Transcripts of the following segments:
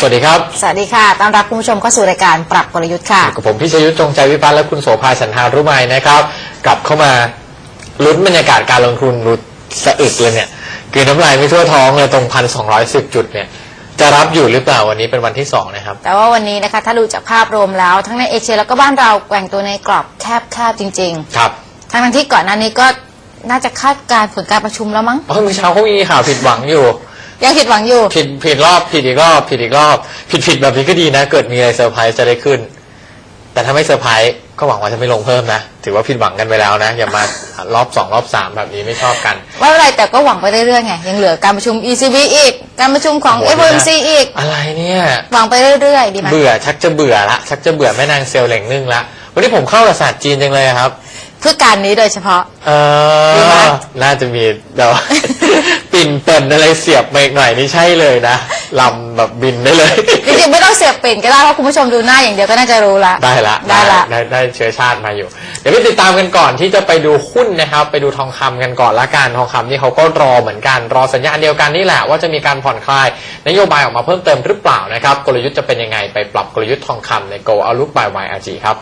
สวัสดีครับสวัสดีค่ะ ต้อนรับคุณผู้ชมเข้าสู่รายการปรับกลยุทธ์ค่ะกับผมพิชยุทธจงใจวิพัฒน์และคุณโสภาสันทารุไมยนะครับ กลับเข้ามาลุ้นบรรยากาศการลงทุนรุดสะอึกเลยเนี่ยคือน้ำลายไม่ทั่วท้องเลยตรงพันสองร้อยสิบจุดเนี่ย จะรับอยู่หรือเปล่าวันนี้เป็นวันที่สองนะครับ แต่ว่าวันนี้นะคะถ้าดูจากภาพรวมแล้ว ทั้งในเอเชียแล้วก็บ้านเราแกว่งตัวในกรอบแคบๆจริง ครับๆ ทั้งๆที่ก่อนหน้านี้ก็น่าจะคาดการณ์ผลการประชุมแล้วมั้ง เพราะเมื่อเช้าเขามีข่าวผิดหวังอยู่ ยังผิดหวังอยู่ ผิดผิดรอบผิดอีกรอบผิดอีกรอบ ผิดผิดแบบนี้ก็ดีนะ เกิดมีอะไรเซอร์ไพรส์จะได้ขึ้น แต่ถ้าไม่เซอร์ไพรส์ก็หวังว่าจะไม่ลงเพิ่มนะ ถือว่าผิดหวังกันไปแล้วนะ อย่ามารอบสองรอบสามแบบนี้ไม่ชอบกัน ว่าอะไรแต่ก็หวังไปเรื่อยๆไงยังเหลือการประชุม ECB อีก การประชุมของ โอ้โห FOMC อีก อะไรเนี่ย หวังไปเรื่อยๆ ดีไหมเบื่อชักจะเบื่อละชักจะเบื่อแม่นางเซลล์เหล่งนึ่งละวันนี้ผมเข้ากับศาสตร์จีนจังเลยครับเพื่อการนี้โดยเฉพาะ เอดีไหม อน่าจะมีเดี๋ยว ปิ่นเปิ่นอะไรเสียบมาอีกหน่อยนี่ใช่เลยนะลำแบบบินได้เลย จริงๆไม่ต้องเสียบปิ่นก็ได้เพราะคุณผู้ชมดูหน้าอย่างเดียวก็น่าจะรู้ละได้ละได้ละ ได้ได้เชื้อชาติมาอยู่ เดี๋ยวไปติดตามกันก่อนที่จะไปดูหุ้นนะครับ ไปดูทองคำกันก่อนละกันทองคำนี่เขาก็รอเหมือนกันรอสัญญาณเดียวกันนี่แหละว่าจะมีการผ่อนคลาย นโยบายออกมาเพิ่มเติมหรือเปล่านะครับ กลยุทธ์จะเป็นยังไงไปปรับกลยุทธ์ทองคำใน Go Outlook by YRG ครับ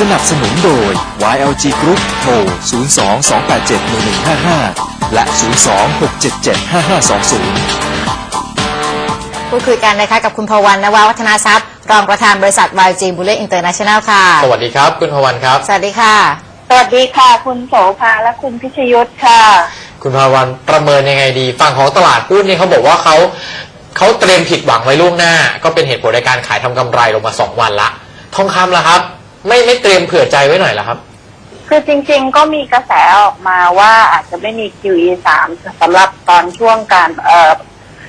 สนับสนุนโดย YLG Group โทร 02-287-1155 และ 02-677-5520พูดคุยกันนะคะกับคุณพวันนวาวัฒนาทรัพย์ รองประธานบริษัท YG Bullet International ค่ะ สวัสดีครับ คุณพวันครับ สวัสดีค่ะ สวัสดีค่ะ คุณโสภาและคุณพิชยุทธค่ะ คุณพาวันประเมินยังไงดี ฝั่งของตลาดหุ้นนี่เขาบอกว่าเขาเขาเตรียมผิดหวังไว้ล่วงหน้า ก็เป็นเหตุผลในการขายทำกำไรลงมาสองวันละ ทองคำล่ะครับ ไม่ไม่เตรียมเผื่อใจไว้หน่อยละครับ คือจริงๆก็มีกระแสออกมาว่าอาจจะไม่มี QE สามสำหรับตอนช่วงการเอ่อ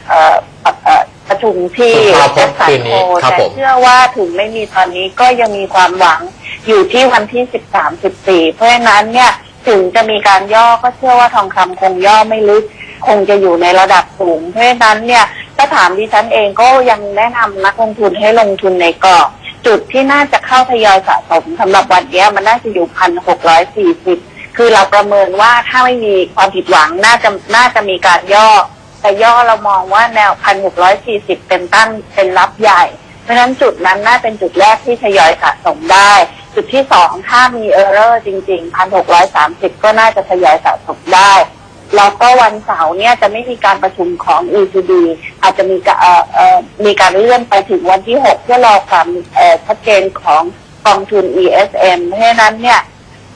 เอ่อเอ่อประชุมที่สุภาพพจน์คืนนี้ครับแต่ผมเชื่อว่าถึงไม่มีตอนนี้ก็ยังมีความหวังอยู่ที่วันที่สิบสามสิบสี่เพราะฉะนั้นเนี่ย ถึงจะมีการย่อก็เชื่อว่าทองคำคงย่อไม่ลึก คงจะอยู่ในระดับสูง เพราะฉะนั้นเนี่ยถ้าถามดิฉันเองก็ยังแนะนำนักลงทุนให้ลงทุนในกรอบจุดที่น่าจะเข้าทยอยสะสมสำหรับวันนี้มันน่าจะอยู่พันหกร้อยสี่สิบคือเราประเมินว่าถ้าไม่มีความผิดหวังน่าจะน่าจะมีการย่อ แต่ย่อเรามองว่าแนวพันหกร้อยสี่สิบเป็นตั้นเป็นรับใหญ่ เพราะฉะนั้นจุดนั้นน่าเป็นจุดแรกที่ทยอยสะสมได้ จุดที่สองถ้ามีเออร์เรอร์จริงๆพันหกร้อยสามสิบก็น่าจะทยอยสะสมได้ แล้วก็วันเสาร์เนี่ยจะไม่มีการประชุมของ ECB อาจจะมีกะเอ่อเอ่อมีการเลื่อนไปถึงวันที่6เพื่อรอความเอ่อชัดเจนของกองทุน ESM เพราะฉะนั้นเนี่ย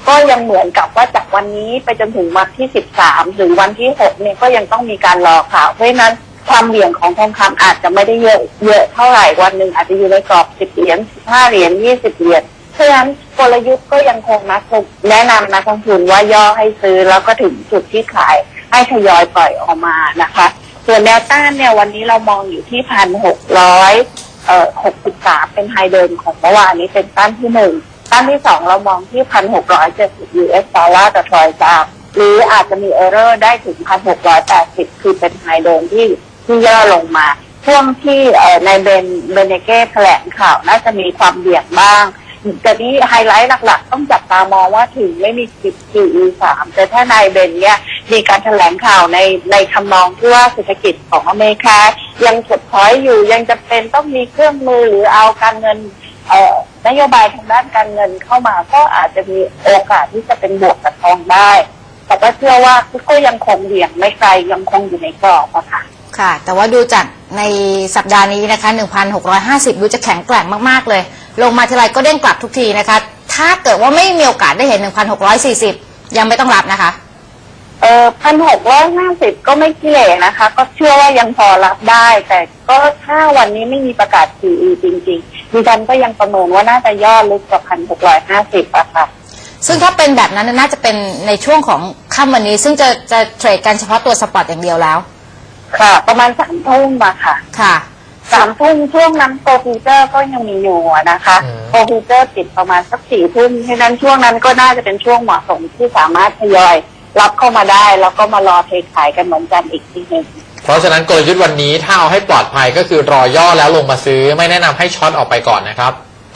ก็ยังเหมือนกับว่าจากวันนี้ไปจนถึงวันที่ 13 หรือวันที่ 6 เนี่ยก็ยังต้องมีการรอข่าวเพราะฉะนั้นความเหวี่ยงของทองคำอาจจะไม่ได้เยอะเยอะเท่าไหร่วันหนึ่งอาจจะอยู่ในกรอบ 10 เหรียญ 15 เหรียญ 20 เหรียญ เพราะฉะนั้นกลยุทธ์ก็ยังคงนักแนะนำนักลงทุนว่าย่อให้ซื้อแล้วก็ถึงจุดที่ขายให้ทยอยปล่อยออกมานะคะ ส่วนแนวต้านเนี่ยวันนี้เรามองอยู่ที่พันหกร้อยเอ่อหกสิบสามเป็นไฮเดิมของเมื่อวานนี้เป็นต้านที่หนึ่งต้านที่สองเรามองที่พันหกร้อยเจ็ดสิบ US ดอลลาร์ต่อทรอยซาหรืออาจจะมีเออร์เรอร์ได้ถึงพันหกร้อยแปดสิบคือเป็นไฮเดิมที่ที่ย่อลงมา ช่วงที่เอ่อในเบนเบเนเก้แถลงข่าวน่าจะมีความเบี่ยงบ้าง แต่นี่ไฮไลท์หลักๆ ต้องจับตามองว่าถึงไม่มี QE สามแต่ถ้านายเบนเนี่ยมีการแถลงข่าวในในทำนองที่ว่าเศรษฐกิจของอเมริกา ยังถดถอยอยู่ยังจะเป็นต้องมีเครื่องมือหรือเอาการเงินเนโยบายทางด้านการเงินเข้ามาก็อาจจะมีโอกาสที่จะเป็นบวกกับทองได้ แต่ก็เชื่อว่าก็ยังคงเบี่ยงไม่ไกลยังคงอยู่ในกรอบอะค่ะค่ะ แต่ว่าดูจากในสัปดาห์นี้นะคะ 1,650 ดูจะแข็งแกร่งมาก ๆ เลย ลงมาทีไรก็เด้งกลับทุกทีนะคะ ถ้าเกิดว่าไม่มีโอกาสได้เห็น 1,640 ยังไม่ต้องรับนะคะ เออพันหกร้อยห้าสิบก็ไม่ขี้เหร่นะคะ ก็เชื่อว่ายังพอรับได้ แต่ก็ถ้าวันนี้ไม่มีประกาศ QE จริงๆดิฉันก็ยังประเมินว่าน่าจะย่อลึกกว่าพันหกร้อยห้าสิบอะค่ะ ซึ่งถ้าเป็นแบบนั้นน่าจะเป็นในช่วงของค่ำวันนี้ ซึ่งจะจะเทรดกันเฉพาะตัวสปอตอย่างเดียวแล้ว ค่ะ ประมาณสามทุ่มมาค่ะ ค่ะ สามทุ่มช่วงนั้นโปรฟิวเจอร์ก็ยังมีอยู่อะนะคะอืม โปรฟิวเจอร์ปิดประมาณสักสี่ทุ่มเพราะฉะนั้นช่วงนั้นก็น่าจะเป็นช่วงเหมาะสมที่สามารถทยอยรับเข้ามาได้ แล้วก็มารอเทขายกันเหมือนกันอีกทีหนึ่งเพราะฉะนั้นกลยุทธ์วันนี้ถ้าเอาให้ปลอดภัยก็คือรอย่อแล้วลงมาซื้อไม่แนะนำให้ช็อตออกไปก่อนนะครับ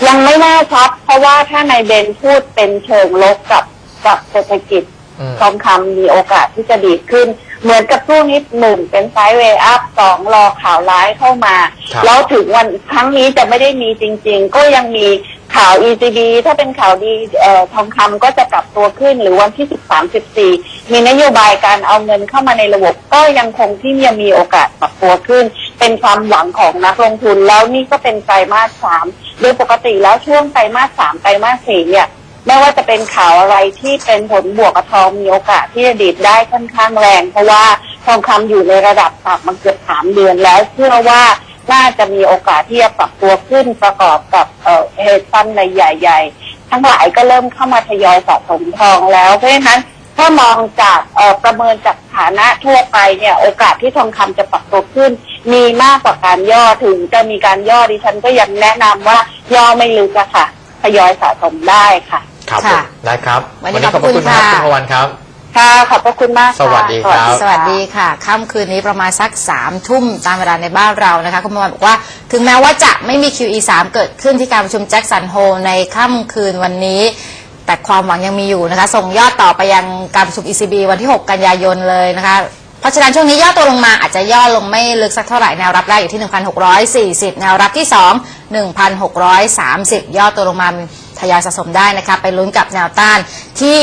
ยังไม่แน่ชัดเพราะว่าถ้านายเบนพูดเป็นเชิงลบกับกับเศรษฐกิจ อืม ทองคำมีโอกาสที่จะดีขึ้น เหมือนกับช่วงนี้หนึ่งเป็นไซด์เวย์อัพสองรอข่าวร้ายเข้ามา ครับ แล้วถึงวันครั้งนี้จะไม่ได้มีจริง ๆ ก็ยังมีข่าว ECB ถ้าเป็นข่าวดีเอ่อทองคำก็จะกลับตัวขึ้นหรือวันที่ 13 14 มีนโยบายการเอาเงินเข้ามาในระบบก็ยังคงที่ยังมีโอกาสปรับตัวขึ้น เป็นความหวังของนักลงทุนแล้วนี่ก็เป็นไตรมาสสามโดยปกติแล้วช่วงไตรมาสสามไตรมาสสี่เนี่ย ไม่ว่าจะเป็นข่าวอะไรที่เป็นผลบวกกับทองมีโอกาสที่จะดีดได้ค่อนข้างแรง เพราะว่าทองคำอยู่ในระดับต่ำมาเกือบสามเดือนแล้วเชื่อว่าน่าจะมีโอกาสที่จะปรับตัวขึ้นประกอบกับเฮดฟันในใหญ่ ๆ ทั้งหลายก็เริ่มเข้ามาทยอยสะสมทองแล้วเพราะฉะนั้นถ้ามองจากประเมินจากฐานะทั่วไปเนี่ยโอกาสที่ทองคำจะปรับตัวขึ้น มีมากกว่าการย่อถึงจะมีการย่อดิฉันก็ยังแนะนำว่าย่อไม่ลึกอะค่ะทยอยสะสมได้ค่ะ ครับผค่ะมได้ครับวันนี้ขอบพระคุณขอบคุณครับค่ะ คุณพวันครับ ค่ะขอบพระคุณมากค่ะสวัสดีครับ สวัสดีค่ะค่ำคืนนี้ประมาณสัก3ามทุ่มตามเวลาในบ้านเรานะคะคุณประวันบอกว่า ถึงแม้ว่าจะไม่มี QE 3 เกิดขึ้นที่การประชุมแจ็คสันโฮในค่ำคืนวันนี้ แต่ความหวังยังมีอยู่นะคะ ส่งยอดต่อไปยังการประชุม ECB วันที่ 6 กันยายนเลยนะคะ เพราะฉะนั้นช่วงนี้ย่อตัวลงมาอาจจะย่อลงไม่ลึกสักเท่าไหร่แนวรับแรกอยู่ที่ 1,640 แนวรับที่ 2 1,630 ย่อตัวลงมา ทยอยสะสมได้นะคะไปลุ้นกับแนวต้านที่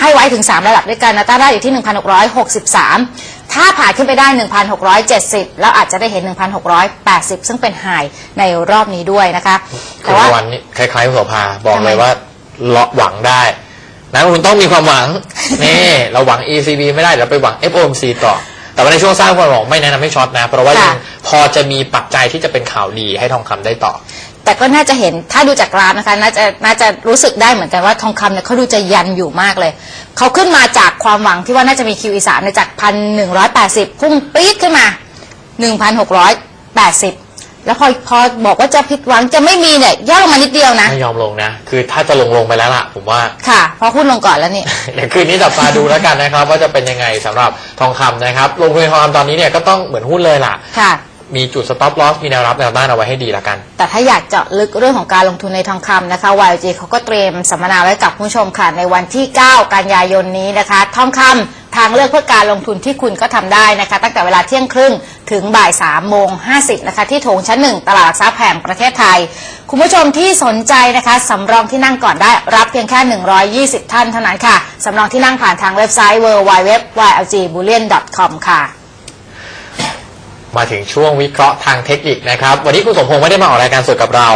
ให้ไว้ถึง 3 ระดับด้วยกันแนวต้านแรกอยู่ที่ 1,663 ถ้าผ่านขึ้นไปได้ 1,670 แล้วอาจจะได้เห็น 1,680 ซึ่งเป็นไฮในรอบนี้ด้วยนะคะคุแต่ณว่าพวันนี่คล้ายๆคุณโสภาบอกทำไมเลยว่าเลาะหวังได้นักลงทุนต้องมีความหวัง นี่เราหวัง ECB ไม่ได้เดี๋ยวเราไปหวัง FOMC ต่อ แต่ว่าในช่วงสร้างความหวังไม่แนะนำให้ช็อตนะ เพราะว่าค่ะยังพอจะมีปัจจัยที่จะเป็นข่าวดีให้ทองคำได้ต่อ แต่ก็น่าจะเห็นถ้าดูจากกราฟนะคะน่าจะน่าจะรู้สึกได้เหมือนกันว่าทองคำเนี่ยเขาดูจะยันอยู่มากเลยเขาขึ้นมาจากความหวังที่ว่าน่าจะมี QE 3 ในยจากพันหนึ่งร้อยแปดสิบพุ่งปี๊ดขึ้นมาหนึ่งพันหกร้อยแปดสิบแล้วพอพอบอกว่าจะผิดหวังจะไม่มีเนี่ยย่อลงมานิดเดียวนะ ไม่ยอมลงนะ คือถ้าจะลงลงไปแล้วล่ะ ผมว่า ค่ะ เพราะหุ้นลงก่อนแล้วนี่ เดี๋ยวคืนนี้จับตาดูแล้วกันนะครับ ว่าจะเป็นยังไงสำหรับทองคำนะครับ ลงทุนในทองคำตอนนี้เนี่ยก็ต้องเหมือนหุ้นเลยล่ะค่ะ มีจุด stop loss มีแนวรับแนวต้านเอาไว้ให้ดีล้วกัน แต่ถ้าอยากเจาะลึกเรื่องของการลงทุนในทองคำนะคะ YG เขาก็เตรียมสัมมนาไว้กับผู้ชมค่ะในวันที่ 9 กันยายนนี้นะคะ ทองคำทางเลือกเพื่อการลงทุนที่คุณก็ทำได้นะคะ ตั้งแต่เวลาเที่ยงครึ่งถึงบ่าย3โมง50นะคะ ที่โถงชั้น 1 ตลาดหลักทรัพย์แห่งประเทศไทย คุณผู้ชมที่สนใจนะคะสำรองที่นั่งก่อนได้รับเพียงแค่ 120 ท่านเท่านั้นค่ะสำรองที่นั่งผ่านทางเว็บไซต์ www.ylgbullion.com ค่ะ มาถึงช่วงวิเคราะห์ทางเทคนิคนะครับ วันนี้คุณสมพงษ์ไม่ได้มาออกรายการสดกับเรา